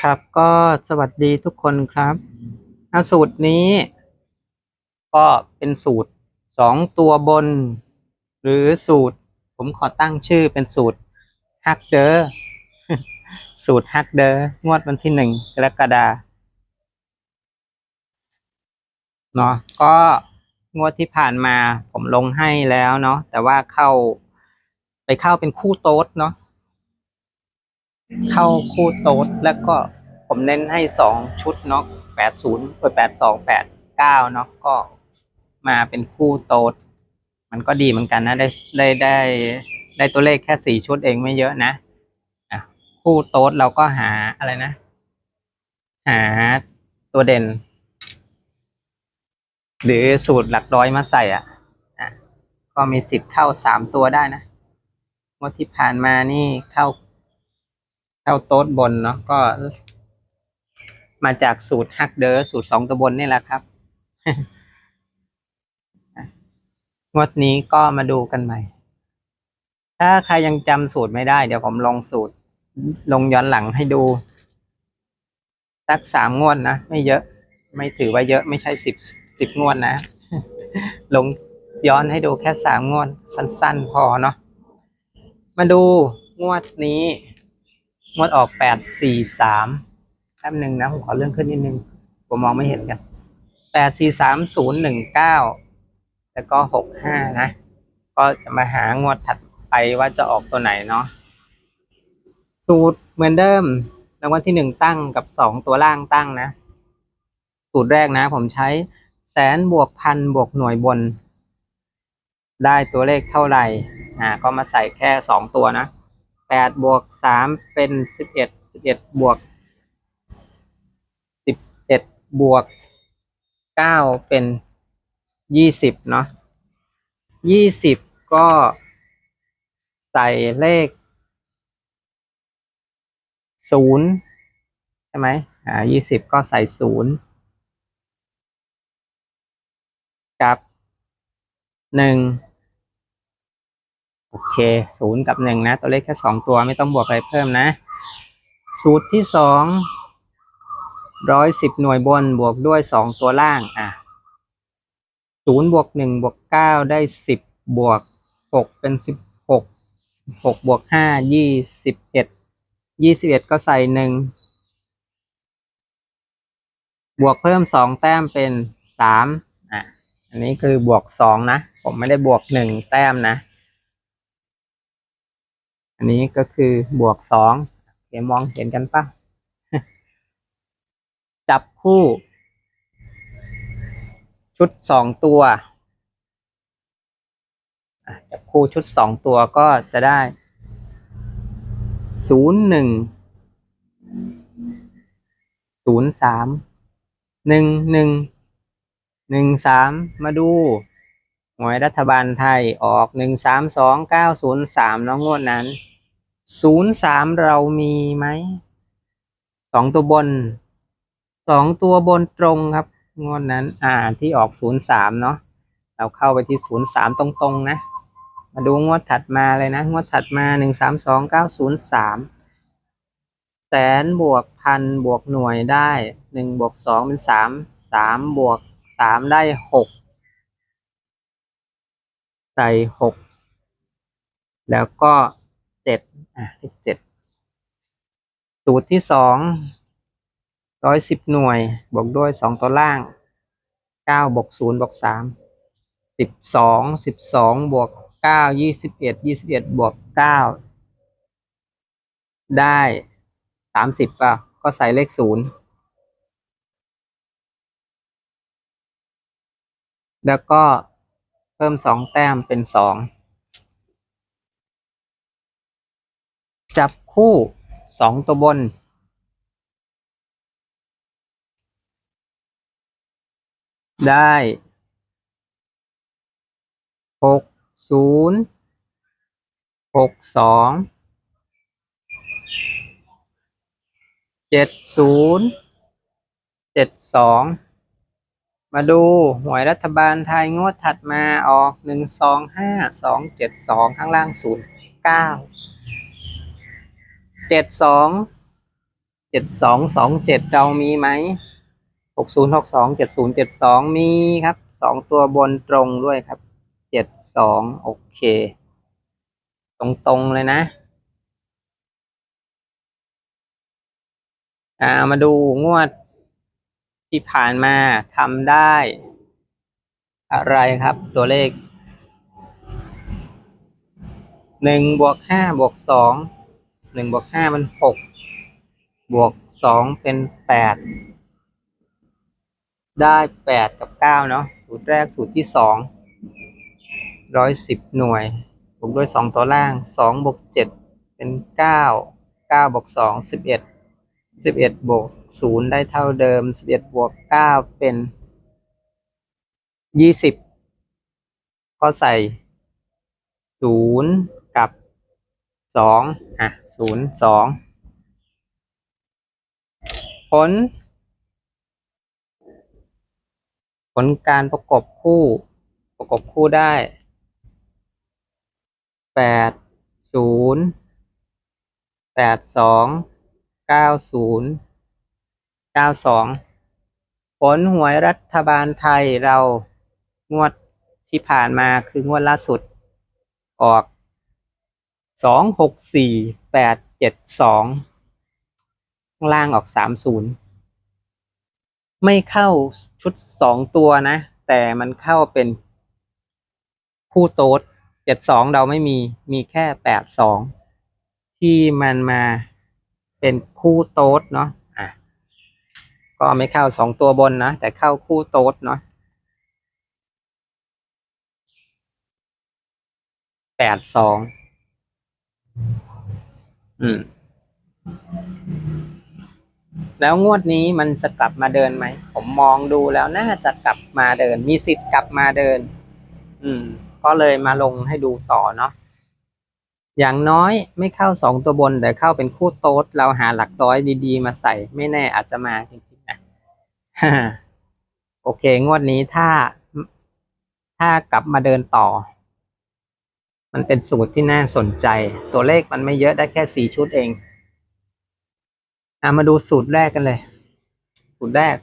ครับก็สวัสดีทุกคนครับสูตรนี้ ก็เป็นสูตรสองตัวบน หรือสูตร ผมขอตั้งชื่อเป็นสูตรฮักเดอร์สูตรฮักเดอร์งวดวันที่หนึ่งกรกฎาเนาะก็งวดที่ผ่านมาผมลงให้แล้วเนาะแต่ว่าเข้าไปเข้าเป็นคู่โต๊ดเนาะ เข้าคู่โต๊ดแล้วก็ผมเน้นให้สองชุดเนาะแปดศูนย์แปดสองแปดเก้าเนาะก็มาเป็นคู่โต๊ดมันก็ดีเหมือนกันนะ ได้ได้ได้ได้ตัวเลขแค่สี่ชุดเองไม่เยอะนะอะคู่โต๊ดเราก็หาอะไรนะ หาตัวเด่น หรือสูตรหลักร้อยมาใส่อะอะก็มีสิทธิ์เข้าสามตัวได้นะงวดที่ผ่านมานี่เข้า เข้าโต๊ดบนเนาะก็ มาจากสูตรฮักเดอร์สูตรสองตัวบนนี่แหละครับ งวดนี้ก็มาดูกันใหม่ ถ้าใครยังจำสูตรไม่ได้ เดี๋ยวผมลงสูตร ลงย้อนหลังให้ดู สักสามงวดนะ ไม่เยอะ ไม่ถือว่าเยอะไม่ใช่สิบสิบงวดนะ ลงย้อนให้ดูแค่สามงวด สั้น ๆ พอเนาะมาดูงวดนี้ งวดออกแปดสี่สามแป๊บหนึ่งนะผมขอเลื่อนขึ้นนิดนึงผมมองไม่เห็นกันแปดสี่สามศูนย์หนึ่งเก้าแล้วก็หกห้านะ ก็จะมาหางวดถัดไปว่าจะออกตัวไหนเนาะสูตรเหมือนเดิมรางวัลที่หนึ่งตั้งกับสองตัวล่างตั้งนะ สูตรแรกนะ ผมใช้แสนบวกพันบวกหน่วยบน ได้ตัวเลขเท่าไหร่อ่าก็มาใส่แค่สองตัวนะ แปดบวกสามเป็นสิบเอ็ดสิบเอ็ดบวกสิบเอ็ดบวกเก้าเป็นยี่สิบเนาะยี่สิบก็ใส่เลขศูนย์ใช่ไหมอ่ายี่สิบก็ใส่ศูนย์กับหนึ่ง โอเคศูนย์กับหนึ่งนะ ตัวเลขแค่สองตัวไม่ต้องบวกอะไรเพิ่มนะ สูตรที่สองร้อยสิบหน่วยบนบวกด้วยสองตัวล่างอะศูนย์บวกหนึ่งบวกเก้าได้สิบบวกหกเป็นสิบหกหกบวกห้ายี่สิบเอ็ดยี่สิบเอ็ดก็ใส่หนึ่งบวกเพิ่มสองแต้มเป็นสามอะอันนี้คือบวกสองนะ ผมไม่ได้บวกหนึ่งแต้มนะ อันนี้ก็คือบวกสองเดี๋ยวมองเห็นกันปะจับคู่ ชุดสองตัวจับคู่ชุดสองตัวก็จะได้ศูนย์หนึ่งศูนย์สามหนึ่งหนึ่งหนึ่งสามมาดู หวยรัฐบาลไทยออกหนึ่งสามสองเก้าศูนย์สามน้องงวดนั้นศูนย์สามเรามีไหมสองตัวบนสองตัวบนตรงครับ งวดนั้น อ่าที่ออกศูนย์สามเนาะเราเข้าไปที่ศูนย์สามตรงๆ นะ มาดูงวดถัดมาเลยนะ งวดถัดมาหนึ่งสามสองเก้าศูนย์สามแสนบวกพันบวกหน่วยได้หนึ่งบวกสองเป็นสามสามบวกสามได้หก ใส่หกแล้วก็เจ็ดอะเลขเจ็ดสูตรที่สองร้อยสิบหน่วย บวกด้วยสองตัวล่างเก้าบวกศูนย์บวกสามสิบสองสิบสองบวกเก้ายี่สิบเอ็ดยี่สิบเอ็ดบวกเก้าได้สามสิบป่ะ ก็ใส่เลขศูนย์แล้วก็ เพิ่มสองแต้มเป็นสองจับคู่สองตัวบน ได้หกศูนย์หกสองเจ็ดศูนย์เจ็ดสอง มาดูหวยรัฐบาลไทยงวดถัดมาออกหนึ่งสองห้าสองเจ็ดสองข้างล่างศูนย์เก้าเจ็ดสองเจ็ดสองสองเจ็ดเรามีไหมหกศูนย์หกสองเจ็ดศูนย์เจ็ดสองมีครับสองตัวบนตรงด้วยครับเจ็ดสองโอเค ตรงตรงๆเลยนะอ่ามาดูงวด ที่ผ่านมาทำได้ อะไรครับ ตัวเลขหนึ่งบวกห้าบวกสองหนึ่งบวกห้ามันหกบวกสองเป็นแปดได้แปดกับเก้าเนาะสูตรแรกสูตรที่สองร้อยสิบหน่วยบวกด้วยสองตัวล่างสองบวกเจ็ดเป็นเก้าเก้าบวกสองสิบเอ็ด สิบเอ็ดบวกศูนย์ได้เท่าเดิมสิบเอ็ดบวกเก้าเป็นยี่สิบก็ใส่ศูนย์กับสองอะศูนย์สองผล ผลการประกบคู่ ประกบคู่ได้แปดศูนย์แปดสอง เก้าศูนย์เก้าสองผลหวยรัฐบาลไทยเรางวดที่ผ่านมาคืองวดล่าสุด ออกสองหกสี่แปดเจ็ดสองข้างล่างออกสามศูนย์ไม่เข้าชุดสองตัวนะ แต่มันเข้าเป็นคู่โต๊ดเจ็ดสองเราไม่มีมีแค่แปดสองที่มันมา เป็นคู่โต๊ดเนาะอะก็ไม่เข้าสองตัวบนนะ แต่เข้าคู่โต๊ดเนาะแปดสองอืม แล้วงวดนี้มันจะกลับมาเดินไหม ผมมองดูแล้วน่าจะกลับมาเดิน มีสิทธิ์กลับมาเดิน อืม ก็เลยมาลงให้ดูต่อเนาะ อย่างน้อยไม่เข้าสองตัวบนแต่เข้าเป็นคู่โต๊ดเราหาหลักร้อยดีๆ มาใส่ไม่แน่อาจจะมาจริงๆนะโอเค งวดนี้ถ้า ถ้ากลับมาเดินต่อ มันเป็นสูตรที่น่าสนใจ ตัวเลขมันไม่เยอะได้แค่สี่ชุดเองอะมาดูสูตรแรกกันเลย สูตรแรก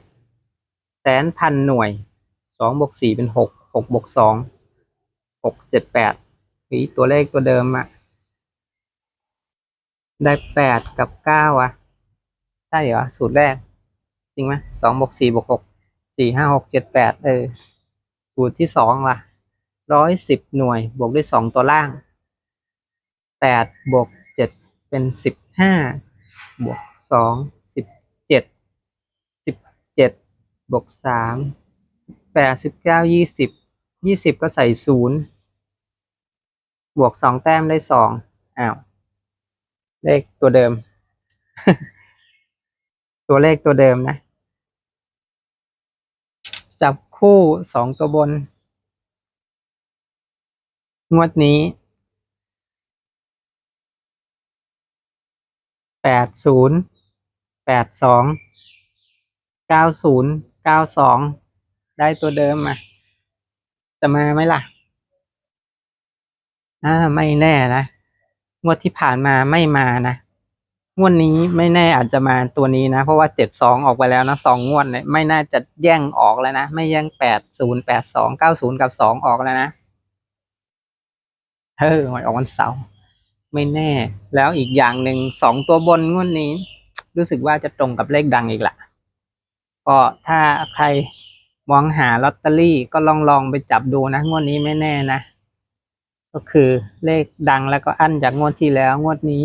แสนพันหน่วยสองบวกสี่เป็นหกหกบวกสองหกเจ็ดแปดีตัวเลขตัวเดิมอะ ได้แปดกับเก้าอะใช่เหรอ สูตรแรก จริงไหมสองบวกสี่บวกหกสี่ห้าหกเจ็ดแปดเออ สูตรที่สองล่ะร้อยสิบหน่วย บวกด้วยสองตัวล่างแปดบวกเจ็ดเป็นสิบห้าบวกสองสิบเจ็ดสิบเจ็ดบวกสามสิบแปดสิบเก้ายี่สิบยี่สิบก็ใส่ศูนย์บวกสองแต้มได้สองอ้าว เลขตัวเดิม ตัวเลขตัวเดิมนะ จับคู่สองตัวบน งวดนี้แปดศูนย์แปดสองเก้าศูนย์เก้าสองได้ตัวเดิมมาจะมาไหมล่ะ อ่า ไม่แน่นะ งวดที่ผ่านมาไม่มานะงวดนี้ไม่แน่อาจจะมาตัวนี้นะ เพราะว่าเจ็ดสองออกไปแล้วนะสองงวดเนี่ยไม่น่าจะแย่งออกแล้วนะ ไม่แย่งแปดศูนย์แปดสองเก้าศูนย์กับสองออกแล้วนะเออหวยออกวันเสาร์ไม่แน่ แล้วอีกอย่างหนึ่งสองตัวบนงวดนี้ รู้สึกว่าจะตรงกับเลขดังอีกละก็ถ้าใครมองหาลอตเตอรี่ก็ลองลองไปจับดูนะงวดนี้ไม่แน่นะ ก็คือเลขดังแล้วก็อั้นจากงวดที่แล้วงวดนี้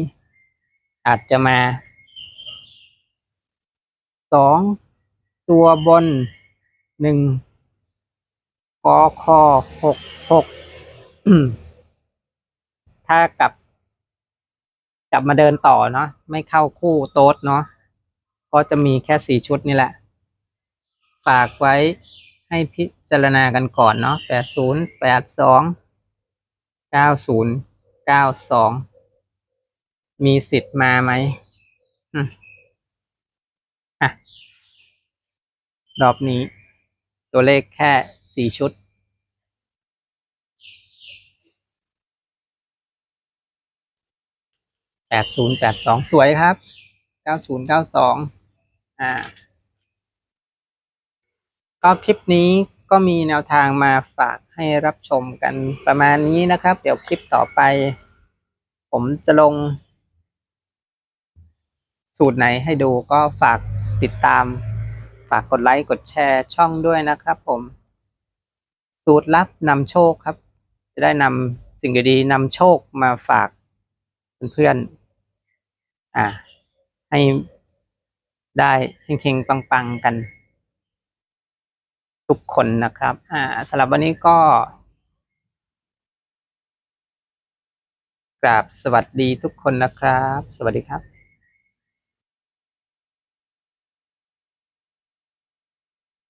อาจจะมาสองตัวบนหนึ่งกอคอหกหกถ้ากลับ กลับมาเดินต่อเนาะไม่เข้าคู่โต๊ดเนาะก็จะมีแค่สี่ชุดนี่แหละ ฝากไว้ให้พิจารณากันก่อนเนาะแปดศูนย์แปดสอง เก้าศูนย์เก้าสองมีสิทธิ์มาไหมอะรอบนี้ ตัวเลขแค่สี่ชุด แปดศูนย์แปดสองสวยครับ เก้าศูนย์เก้าสองอ่า ก็คลิปนี้ก็มีแนวทางมาฝาก ให้รับชมกันประมาณนี้นะครับ เดี๋ยวคลิปต่อไป ผมจะลง สูตรไหนให้ดูก็ฝากติดตาม ฝากกดไลค์กดแชร์ช่องด้วยนะครับ ผม สูตรลับนำโชคครับ จะได้นำสิ่งดีๆนำโชคมาฝากเพื่อนๆอ่าให้ได้เฮงๆปังๆกัน ทุกคนนะครับ อ่าสำหรับวันนี้ก็ กราบสวัสดีทุกคนนะครับ สวัสดีครับ